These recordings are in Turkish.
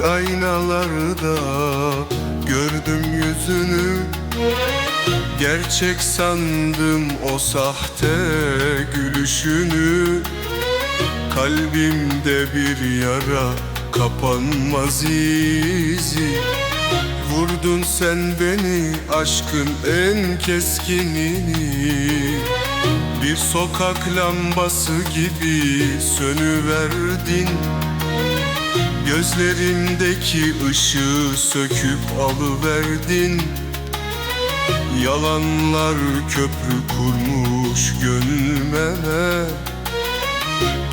aynalarda gördüm yüzünü. Gerçek sandım o sahte gülüşünü. Kalbimde bir yara kapanmaz izi. Vurdun sen beni aşkın en keskinini. Bir sokak lambası gibi sönüverdin Gözlerimdeki ışığı söküp alıverdin. Yalanlar köprü kurmuş gönlüme.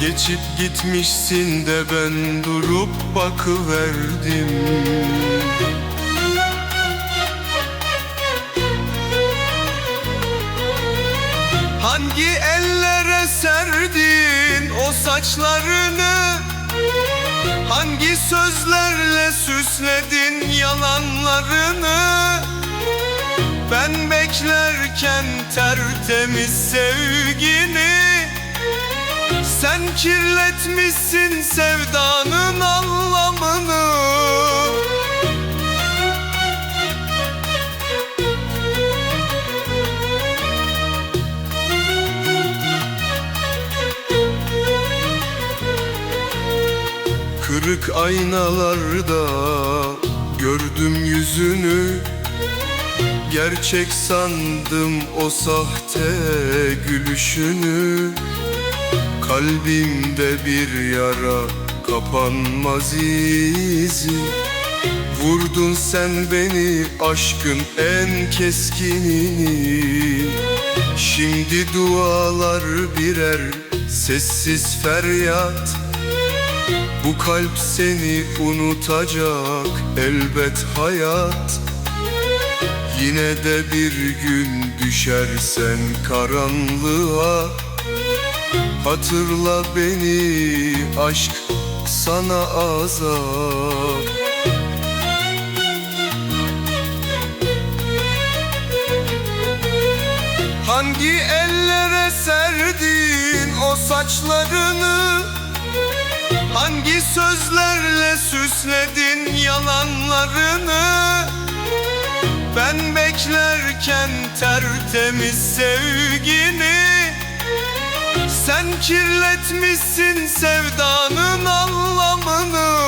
Geçip gitmişsin de ben durup bakıverdim. Hangi ellere serdin o saçlarını Hangi sözlerle süsledin yalanlarını? Ben beklerken tertemiz sevgini. Sen kirletmişsin sevdanın Kırık aynalarda gördüm yüzünü. Gerçek sandım o sahte gülüşünü. Kalbimde bir yara kapanmaz izi. Vurdun sen beni aşkın en keskinini. Şimdi dualar birer sessiz feryat bu kalp seni unutacak elbet hayat. Yine de bir gün düşersen karanlığa. Hatırla beni aşk sana azap. Hangi ellere serdin o saçlarını Hangi sözlerle süsledin yalanlarını? Ben beklerken tertemiz sevgini. Sen kirletmişsin sevdanın anlamını.